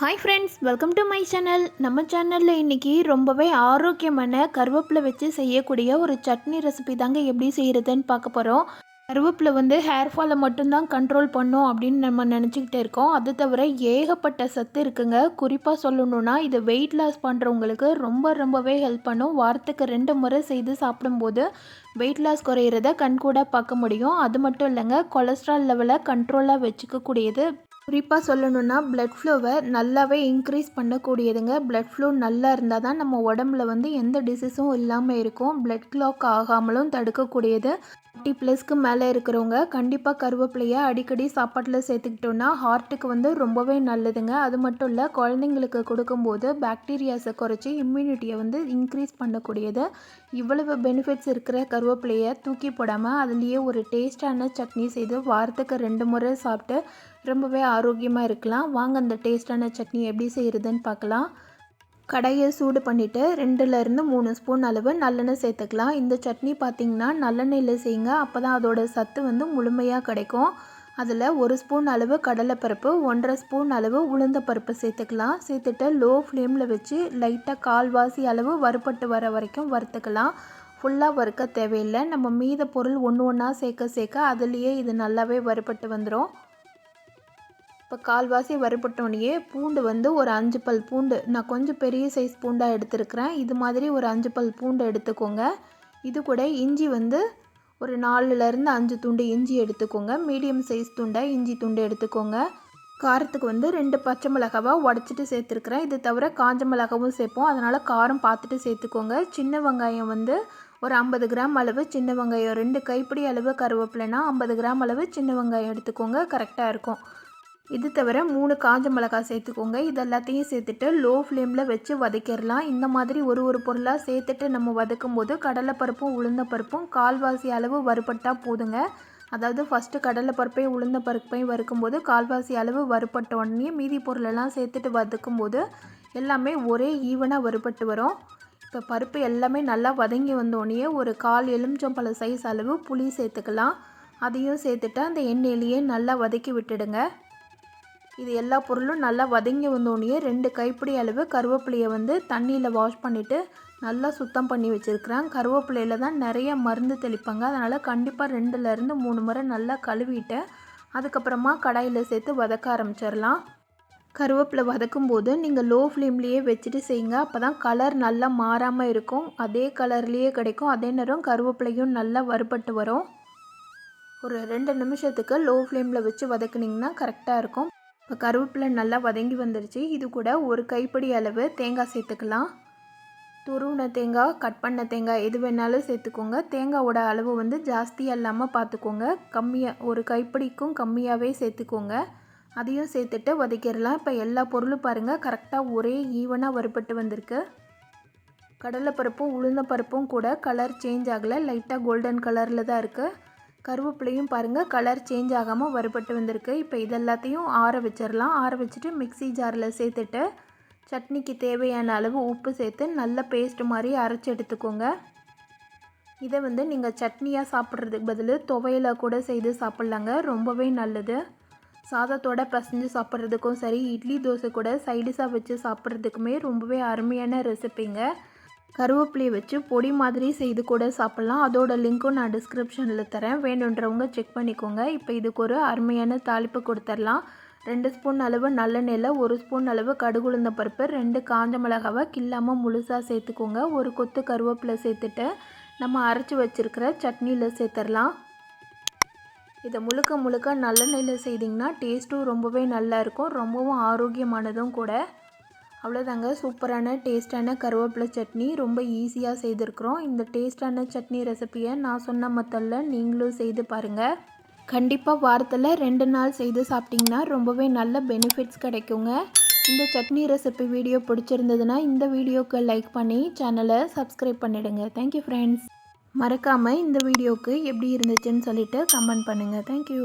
Hi friends welcome to my channel நம்ம சேனலில் இன்றைக்கி ரொம்பவே ஆரோக்கியமான கருவேப்பிலை வச்சு செய்யக்கூடிய ஒரு சட்னி ரெசிபி தாங்க எப்படி செய்கிறதுன்னு பார்க்க போகிறோம் கருவேப்பிலை வந்து ஹேர் ஃபாலை மட்டும்தான் கண்ட்ரோல் பண்ணும் அப்படின்னு நம்ம நினச்சிக்கிட்டே இருக்கோம். அது தவிர ஏகப்பட்ட சத்து இருக்குங்க. குறிப்பாக சொல்லணுன்னா இது வெயிட் லாஸ் பண்ணுறவங்களுக்கு ரொம்ப ரொம்பவே ஹெல்ப் பண்ணும். வாரத்துக்கு ரெண்டு முறை செய்து சாப்பிடும்போது வெயிட் லாஸ் குறையிறத கண்கூட பார்க்க முடியும். அது மட்டும் இல்லைங்க கொலஸ்ட்ரால் லெவலை கண்ட்ரோலாக வச்சுக்கக்கூடியது குறிப்பாக சொல்லணுன்னா ப்ளட் ஃப்ளோவை நல்லாவே இன்க்ரீஸ் பண்ணக்கூடியதுங்க. ப்ளட் ஃப்ளோ நல்லா இருந்தால் தான் நம்ம உடம்புல வந்து எந்த டிசீஸும் இல்லாமல் இருக்கும். ப்ளட் க்ளாக் ஆகாமலும் தடுக்கக்கூடியது. ஃபிஃப்டி ப்ளஸ்க்கு மேலே இருக்கிறவங்க கண்டிப்பாக கருவேப்பிலையை அடிக்கடி சாப்பாட்டில் சேர்த்துக்கிட்டோன்னா ஹார்ட்டுக்கு வந்து ரொம்பவே நல்லதுங்க. அது மட்டும் இல்லை குழந்தைங்களுக்கு கொடுக்கும்போது பாக்டீரியாஸை குறைச்சி இம்யூனிட்டியை வந்து இன்க்ரீஸ் பண்ணக்கூடியது. இவ்வளவு பெனிஃபிட்ஸ் இருக்கிற கருவேப்பிலையை தூக்கி போடாமல் அதுலேயே ஒரு டேஸ்டான சட்னி செய்து வாரத்துக்கு ரெண்டு முறை சாப்பிட்டு ரொம்பவே ஆரோக்கியமாக இருக்கலாம். வாங்க அந்த டேஸ்டான சட்னி எப்படி செய்கிறதுன்னு பார்க்கலாம். கடையை சூடு பண்ணிவிட்டு ரெண்டுலேருந்து மூணு ஸ்பூன் அளவு நல்லெண்ணெய் சேர்த்துக்கலாம். இந்த சட்னி பார்த்திங்கன்னா நல்லெண்ணெயில் செய்யுங்க. அப்போ தான் அதோட சத்து வந்து முழுமையாக கிடைக்கும். அதில் ஒரு ஸ்பூன் அளவு கடலைப்பருப்பு ஒன்றரை ஸ்பூன் அளவு உளுந்த பருப்பு சேர்த்துக்கலாம். சேர்த்துட்டு லோ ஃப்ளேமில் வச்சு லைட்டாக கால்வாசி அளவு வறுப்பட்டு வர வரைக்கும் வறுத்துக்கலாம். ஃபுல்லாக வறுக்க தேவையில்லை. நம்ம மீத பொருள் ஒன்று ஒன்றா சேர்க்க சேர்க்க அதுலேயே இது நல்லாவே வறுப்பட்டு வந்துடும் இப்போ கால்வாசி வறுபட்டோனையே பூண்டு வந்து ஒரு அஞ்சு பல் பூண்டு. நான் கொஞ்சம் பெரிய சைஸ் பூண்டாக எடுத்துருக்கிறேன். இது மாதிரி ஒரு அஞ்சு பல் பூண்டு எடுத்துக்கோங்க. இது கூட இஞ்சி வந்து ஒரு நாலுலேருந்து அஞ்சு துண்டு இஞ்சி எடுத்துக்கோங்க. மீடியம் சைஸ் துண்டை இஞ்சி துண்டு எடுத்துக்கோங்க. காரத்துக்கு வந்து ரெண்டு பச்சை மிளகாவாக உடச்சிட்டு சேர்த்துருக்குறேன். இது தவிர காஞ்ச மிளகாவும் சேர்ப்போம். அதனால் காரம் பார்த்துட்டு சேர்த்துக்கோங்க. சின்ன வெங்காயம் வந்து ஒரு ஐம்பது கிராம் அளவு சின்ன வெங்காயம். ரெண்டு கைப்பிடி அளவு கருவேப்பிலைனா ஐம்பது கிராம் அளவு சின்ன வெங்காயம் எடுத்துக்கோங்க. கரெக்டாக இருக்கும். இது தவிர மூணு காஞ்ச மிளகாய் சேர்த்துக்கோங்க. இது எல்லாத்தையும் சேர்த்துட்டு லோ ஃப்ளேமில் வச்சு வதக்கிடலாம். இந்த மாதிரி ஒரு ஒரு பொருளாக சேர்த்துட்டு நம்ம வதக்கும் போது கடலைப்பருப்பும் உளுந்த பருப்பும் கால்வாசி அளவு வறுபட்டால் போதுங்க. அதாவது ஃபஸ்ட்டு கடலைப்பருப்பையும் உளுந்த பருப்பையும் வறுக்கும்போது கால்வாசி அளவு வறுபட்ட உடனே மீதி பொருளெல்லாம் சேர்த்துட்டு வதக்கும் போது எல்லாமே ஒரே ஈவனாக வறுபட்டு வரும். இப்போ பருப்பு எல்லாமே நல்லா வதங்கி வந்தோடனே ஒரு கால் எலுமிச்சம்பழ சைஸ் அளவு புளி சேர்த்துக்கலாம். அதையும் சேர்த்துட்டு அந்த எண்ணெயிலேயே நல்லா வதக்கி விட்டுடுங்க. இது எல்லா பொருளும் நல்லா வதங்கி வந்தோடனே ரெண்டு கைப்பிடி அளவு கருவேப்பிலையை வந்து தண்ணியில் வாஷ் பண்ணிவிட்டு நல்லா சுத்தம் பண்ணி வச்சுருக்கிறேன். கருவேப்பிலையில் தான் நிறைய மருந்து தெளிப்பாங்க. அதனால் கண்டிப்பாக ரெண்டுலேருந்து மூணு முறை நல்லா கழுவிட்டு அதுக்கப்புறமா கடாயில் சேர்த்து வதக்க ஆரம்பிச்சிடலாம். கருவேப்பிலை வதக்கும் போது நீங்கள் லோ ஃப்ளேம்லேயே வச்சுட்டு செய்யுங்க. அப்போ தான் கலர் நல்லா மாறாமல் இருக்கும். அதே கலர்லேயே கிடைக்கும். அதே நேரம் கருவேப்பிலையும் நல்லா வறுபட்டு வரும். ஒரு ரெண்டு நிமிஷத்துக்கு லோ ஃப்ளேமில் வச்சு வதக்குனிங்கன்னா கரெக்டாக இருக்கும். இப்போ கருவேப்பிலை நல்லா வதங்கி வந்துடுச்சு இது கூட ஒரு கைப்பிடி அளவு தேங்காய் சேர்த்துக்கலாம். துருவின தேங்காய் கட் பண்ண தேங்காய் எது வேணாலும் சேர்த்துக்கோங்க. தேங்காவோட அளவு வந்து ஜாஸ்தியாக இல்லாமல் பார்த்துக்கோங்க கம்மியாக ஒரு கைப்பிடிக்கும் கம்மியாகவே சேர்த்துக்கோங்க. அதையும் சேர்த்துட்டு வதக்கிடலாம். இப்போ எல்லா பொருளும் பாருங்கள் கரெக்டாக ஒரே ஈவனாக வறுபட்டு வந்திருக்கு. கடலைப்பருப்பும் உளுந்த பருப்பும் கூட கலர் சேஞ்ச் ஆகலை. லைட்டாக கோல்டன் கலரில் தான் இருக்குது கருவேப்பிலையும் பாருங்கள் கலர் சேஞ்ச் ஆகாமல் வறுபட்டு வந்திருக்கு. இப்போ இதெல்லாத்தையும் ஆற வச்சிடலாம் ஆற வச்சுட்டு மிக்சி ஜாரில் சேர்த்துட்டு சட்னிக்கு தேவையான அளவு உப்பு சேர்த்து நல்ல பேஸ்ட் மாதிரி அரைச்சி எடுத்துக்கோங்க. இதை வந்து நீங்கள் சட்னியாக சாப்பிட்றதுக்கு பதில் துவையில் கூட செய்து சாப்பிட்லாங்க. ரொம்பவே நல்லது. சாதத்தோட பசைஞ்சு சாப்பிட்றதுக்கும் சரி இட்லி தோசை கூட சைடிஷாக வச்சு சாப்பிட்றதுக்குமே ரொம்பவே அருமையான ரெசிப்பிங்க கருவேப்பிலையை வச்சு பொடி மாதிரி செய்து கூட சாப்பிட்லாம். அதோட லிங்க்கும் நான் டிஸ்கிரிப்ஷனில் தரேன். வேணுன்றவங்க செக் பண்ணிக்கோங்க. இப்போ இதுக்கு ஒரு அருமையான தாளிப்பு கொடுத்துர்லாம். ரெண்டு ஸ்பூன் அளவு நல்லெண்ணெயில் ஒரு ஸ்பூன் அளவு கடுகுளுந்த பருப்பு ரெண்டு காஞ்ச மிளகாவை கில்லாமல் முழுசாக சேர்த்துக்கோங்க. ஒரு கொத்து கருவேப்பிலை சேர்த்துட்டு நம்ம அரைச்சி வச்சுருக்கிற சட்னியில் சேர்த்துடலாம் இதை முழுக்க முழுக்க நல்லெண்ணெயில் செய்திங்கன்னா டேஸ்ட்டும் ரொம்பவே நல்லாயிருக்கும் ரொம்பவும் ஆரோக்கியமானதும் கூட. அவ்வளோதாங்க சூப்பரான டேஸ்டான கருவேப்பிலை சட்னி. ரொம்ப ஈஸியாக செய்திருக்கிறோம். இந்த டேஸ்டான சட்னி ரெசிப்பியை நான் சொன்ன மத்தல்ல நீங்களும் செய்து பாருங்கள் கண்டிப்பாக வாரத்தில் ரெண்டு நாள் செய்து சாப்பிட்டிங்கன்னா ரொம்பவே நல்ல பெனிஃபிட்ஸ் கிடைக்குங்க. இந்த சட்னி ரெசிபி வீடியோ பிடிச்சிருந்ததுன்னா இந்த வீடியோக்கு லைக் பண்ணி சேனலை சப்ஸ்கிரைப் பண்ணிவிடுங்க தேங்க்யூ ஃப்ரெண்ட்ஸ் மறக்காமல் இந்த வீடியோவுக்கு எப்படி இருந்துச்சுன்னு சொல்லிவிட்டு கமெண்ட் பண்ணுங்கள் தேங்க்யூ